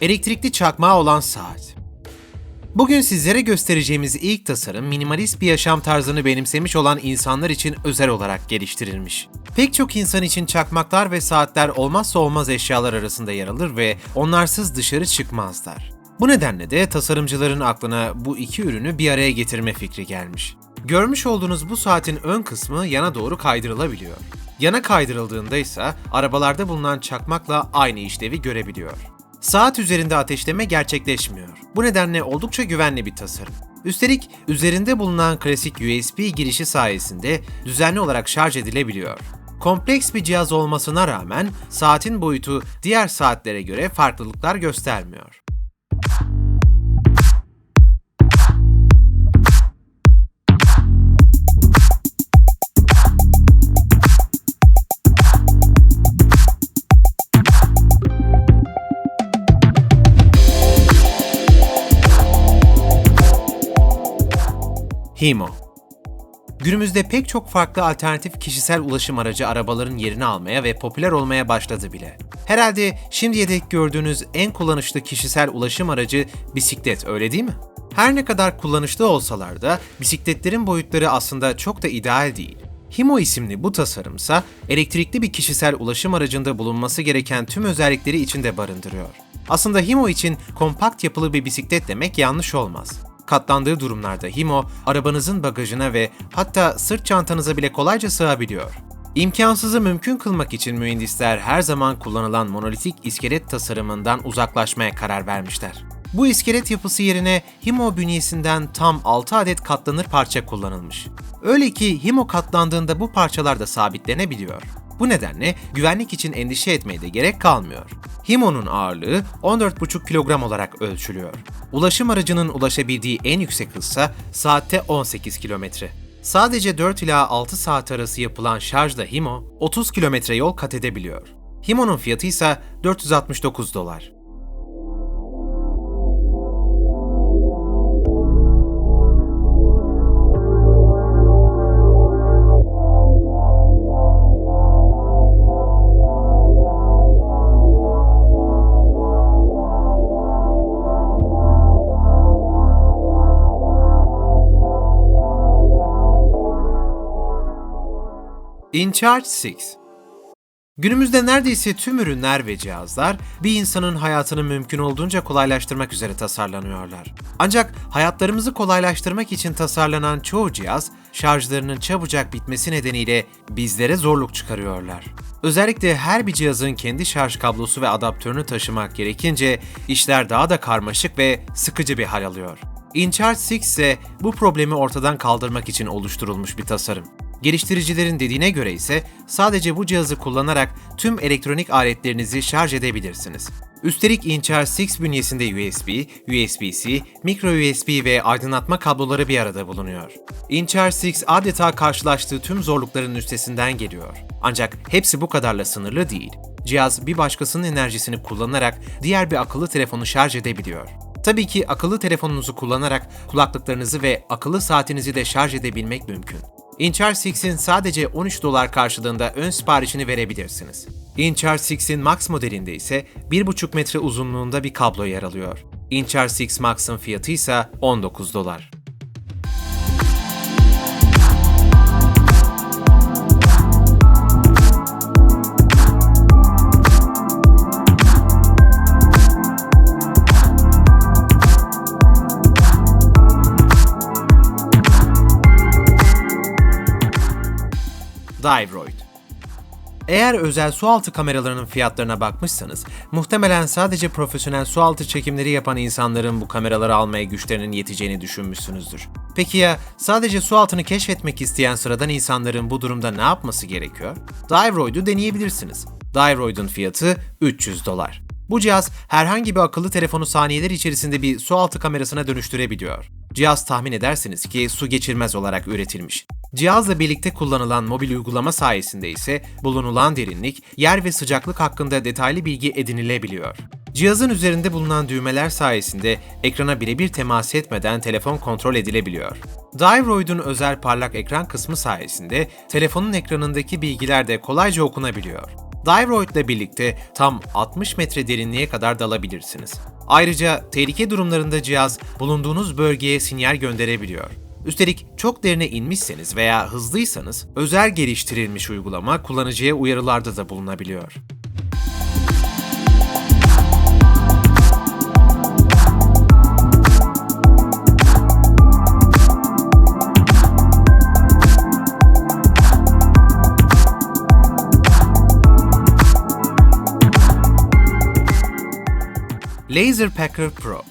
Elektrikli çakmağı olan saat. Bugün sizlere göstereceğimiz ilk tasarım minimalist bir yaşam tarzını benimsemiş olan insanlar için özel olarak geliştirilmiş. Pek çok insan için çakmaklar ve saatler olmazsa olmaz eşyalar arasında yer alır ve onlarsız dışarı çıkmazlar. Bu nedenle de tasarımcıların aklına bu iki ürünü bir araya getirme fikri gelmiş. Görmüş olduğunuz bu saatin ön kısmı yana doğru kaydırılabiliyor. Yana kaydırıldığında ise arabalarda bulunan çakmakla aynı işlevi görebiliyor. Saat üzerinde ateşleme gerçekleşmiyor. Bu nedenle oldukça güvenli bir tasarım. Üstelik üzerinde bulunan klasik USB girişi sayesinde düzenli olarak şarj edilebiliyor. Kompleks bir cihaz olmasına rağmen saatin boyutu diğer saatlere göre farklılıklar göstermiyor. Himo Günümüzde pek çok farklı alternatif kişisel ulaşım aracı arabaların yerini almaya ve popüler olmaya başladı bile. Herhalde şimdiye dek gördüğünüz en kullanışlı kişisel ulaşım aracı bisiklet öyle değil mi? Her ne kadar kullanışlı olsalar da bisikletlerin boyutları aslında çok da ideal değil. Himo isimli bu tasarımsa elektrikli bir kişisel ulaşım aracında bulunması gereken tüm özellikleri içinde barındırıyor. Aslında Himo için kompakt yapılı bir bisiklet demek yanlış olmaz. Katlandığı durumlarda Himo, arabanızın bagajına ve hatta sırt çantanıza bile kolayca sığabiliyor. İmkansızı mümkün kılmak için mühendisler her zaman kullanılan monolitik iskelet tasarımından uzaklaşmaya karar vermişler. Bu iskelet yapısı yerine Himo bünyesinden tam 6 adet katlanır parça kullanılmış. Öyle ki Himo katlandığında bu parçalar da sabitlenebiliyor. Bu nedenle güvenlik için endişe etmeye de gerek kalmıyor. Himo'nun ağırlığı 14,5 kilogram olarak ölçülüyor. Ulaşım aracının ulaşabildiği en yüksek hızsa saatte 18 kilometre. Sadece 4 ila 6 saat arası yapılan şarjda Himo 30 kilometre yol kat edebiliyor. Himo'nun fiyatı ise 469 dolar. InCharge 6 Günümüzde neredeyse tüm ürünler ve cihazlar bir insanın hayatını mümkün olduğunca kolaylaştırmak üzere tasarlanıyorlar. Ancak hayatlarımızı kolaylaştırmak için tasarlanan çoğu cihaz şarjlarının çabucak bitmesi nedeniyle bizlere zorluk çıkarıyorlar. Özellikle her bir cihazın kendi şarj kablosu ve adaptörünü taşımak gerekince işler daha da karmaşık ve sıkıcı bir hal alıyor. InCharge 6 ise bu problemi ortadan kaldırmak için oluşturulmuş bir tasarım. Geliştiricilerin dediğine göre ise sadece bu cihazı kullanarak tüm elektronik aletlerinizi şarj edebilirsiniz. Üstelik InCharge 6 bünyesinde USB, USB-C, micro USB ve aydınlatma kabloları bir arada bulunuyor. InCharge 6 adeta karşılaştığı tüm zorlukların üstesinden geliyor. Ancak hepsi bu kadarla sınırlı değil. Cihaz bir başkasının enerjisini kullanarak diğer bir akıllı telefonu şarj edebiliyor. Tabii ki akıllı telefonunuzu kullanarak kulaklıklarınızı ve akıllı saatinizi de şarj edebilmek mümkün. InCharge 6'in sadece 13 dolar karşılığında ön siparişini verebilirsiniz. InCharge 6'in Max modelinde ise 1,5 metre uzunluğunda bir kablo yer alıyor. InCharge 6 Max'ın fiyatı ise 19 dolar. Eğer özel sualtı kameralarının fiyatlarına bakmışsanız, muhtemelen sadece profesyonel sualtı çekimleri yapan insanların bu kameraları almaya güçlerinin yeteceğini düşünmüşsünüzdür. Peki ya sadece su altını keşfetmek isteyen sıradan insanların bu durumda ne yapması gerekiyor? Diveroid'u deneyebilirsiniz. Diveroid'un fiyatı 300 dolar. Bu cihaz herhangi bir akıllı telefonu saniyeler içerisinde bir su altı kamerasına dönüştürebiliyor. Cihaz tahmin edersiniz ki su geçirmez olarak üretilmiş. Cihazla birlikte kullanılan mobil uygulama sayesinde ise bulunulan derinlik, yer ve sıcaklık hakkında detaylı bilgi edinilebiliyor. Cihazın üzerinde bulunan düğmeler sayesinde ekrana birebir temas etmeden telefon kontrol edilebiliyor. Diveroid'un özel parlak ekran kısmı sayesinde telefonun ekranındaki bilgiler de kolayca okunabiliyor. Diveroid ile birlikte tam 60 metre derinliğe kadar dalabilirsiniz. Ayrıca tehlike durumlarında cihaz bulunduğunuz bölgeye sinyal gönderebiliyor. Üstelik çok derine inmişseniz veya hızlıysanız özel geliştirilmiş uygulama kullanıcıya uyarılarda da bulunabiliyor. Laser Packer Pro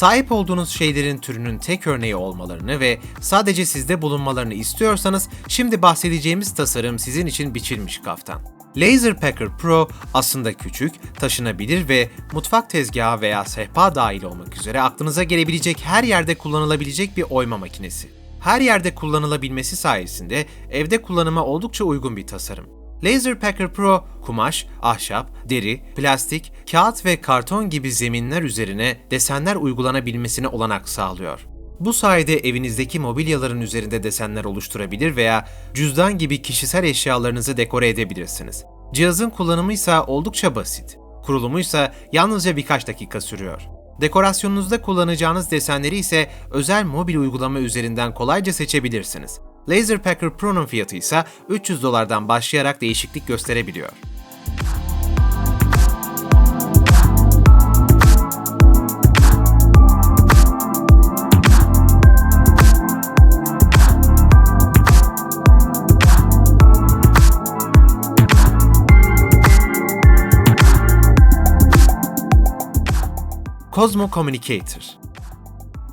Sahip olduğunuz şeylerin türünün tek örneği olmalarını ve sadece sizde bulunmalarını istiyorsanız şimdi bahsedeceğimiz tasarım sizin için biçilmiş kaftan. Laser Packer Pro aslında küçük, taşınabilir ve mutfak tezgahı veya sehpa dahil olmak üzere aklınıza gelebilecek her yerde kullanılabilecek bir oyma makinesi. Her yerde kullanılabilmesi sayesinde evde kullanıma oldukça uygun bir tasarım. Laser Packer Pro, kumaş, ahşap, deri, plastik, kağıt ve karton gibi zeminler üzerine desenler uygulanabilmesine olanak sağlıyor. Bu sayede evinizdeki mobilyaların üzerinde desenler oluşturabilir veya cüzdan gibi kişisel eşyalarınızı dekore edebilirsiniz. Cihazın kullanımı ise oldukça basit. Kurulumu ise yalnızca birkaç dakika sürüyor. Dekorasyonunuzda kullanacağınız desenleri ise özel mobil uygulama üzerinden kolayca seçebilirsiniz. Laser Packer Pro'nun fiyatı ise 300 dolardan başlayarak değişiklik gösterebiliyor. Cosmo Communicator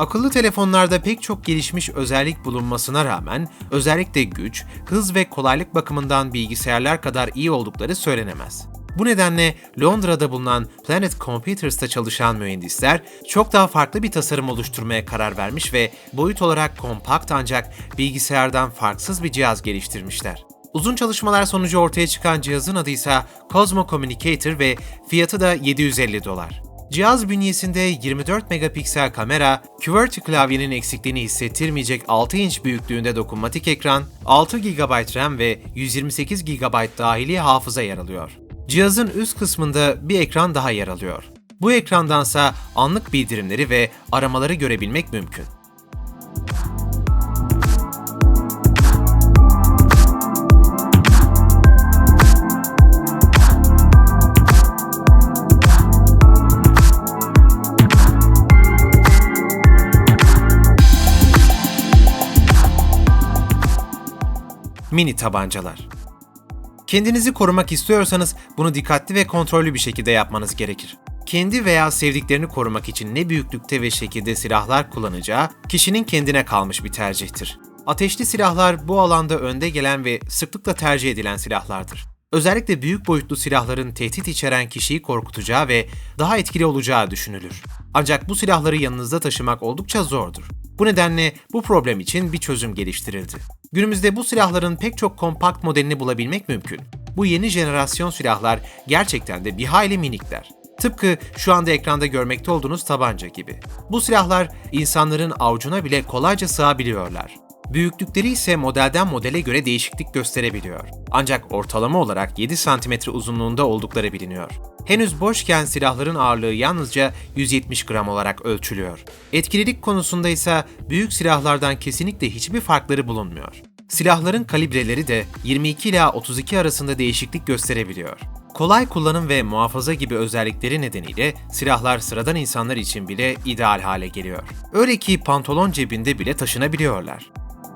Akıllı telefonlarda pek çok gelişmiş özellik bulunmasına rağmen özellikle güç, hız ve kolaylık bakımından bilgisayarlar kadar iyi oldukları söylenemez. Bu nedenle Londra'da bulunan Planet Computers'ta çalışan mühendisler çok daha farklı bir tasarım oluşturmaya karar vermiş ve boyut olarak kompakt ancak bilgisayardan farksız bir cihaz geliştirmişler. Uzun çalışmalar sonucu ortaya çıkan cihazın adı ise Cosmo Communicator ve fiyatı da 750 dolar. Cihaz bünyesinde 24 megapiksel kamera, QWERTY klavyenin eksikliğini hissettirmeyecek 6 inç büyüklüğünde dokunmatik ekran, 6 GB RAM ve 128 GB dahili hafıza yer alıyor. Cihazın üst kısmında bir ekran daha yer alıyor. Bu ekrandansa anlık bildirimleri ve aramaları görebilmek mümkün. Mini tabancalar. Kendinizi korumak istiyorsanız bunu dikkatli ve kontrollü bir şekilde yapmanız gerekir. Kendi veya sevdiklerini korumak için ne büyüklükte ve şekilde silahlar kullanacağı kişinin kendine kalmış bir tercihtir. Ateşli silahlar bu alanda önde gelen ve sıklıkla tercih edilen silahlardır. Özellikle büyük boyutlu silahların tehdit içeren kişiyi korkutacağı ve daha etkili olacağı düşünülür. Ancak bu silahları yanınızda taşımak oldukça zordur. Bu nedenle bu problem için bir çözüm geliştirildi. Günümüzde bu silahların pek çok kompakt modelini bulabilmek mümkün. Bu yeni jenerasyon silahlar gerçekten de bir hayli minikler. Tıpkı şu anda ekranda görmekte olduğunuz tabanca gibi. Bu silahlar insanların avucuna bile kolayca sığabiliyorlar. Büyüklükleri ise modelden modele göre değişiklik gösterebiliyor. Ancak ortalama olarak 7 cm uzunluğunda oldukları biliniyor. Henüz boşken silahların ağırlığı yalnızca 170 gram olarak ölçülüyor. Etkililik konusunda ise büyük silahlardan kesinlikle hiçbir farkları bulunmuyor. Silahların kalibreleri de 22 ila 32 arasında değişiklik gösterebiliyor. Kolay kullanım ve muhafaza gibi özellikleri nedeniyle silahlar sıradan insanlar için bile ideal hale geliyor. Öyle ki pantolon cebinde bile taşınabiliyorlar.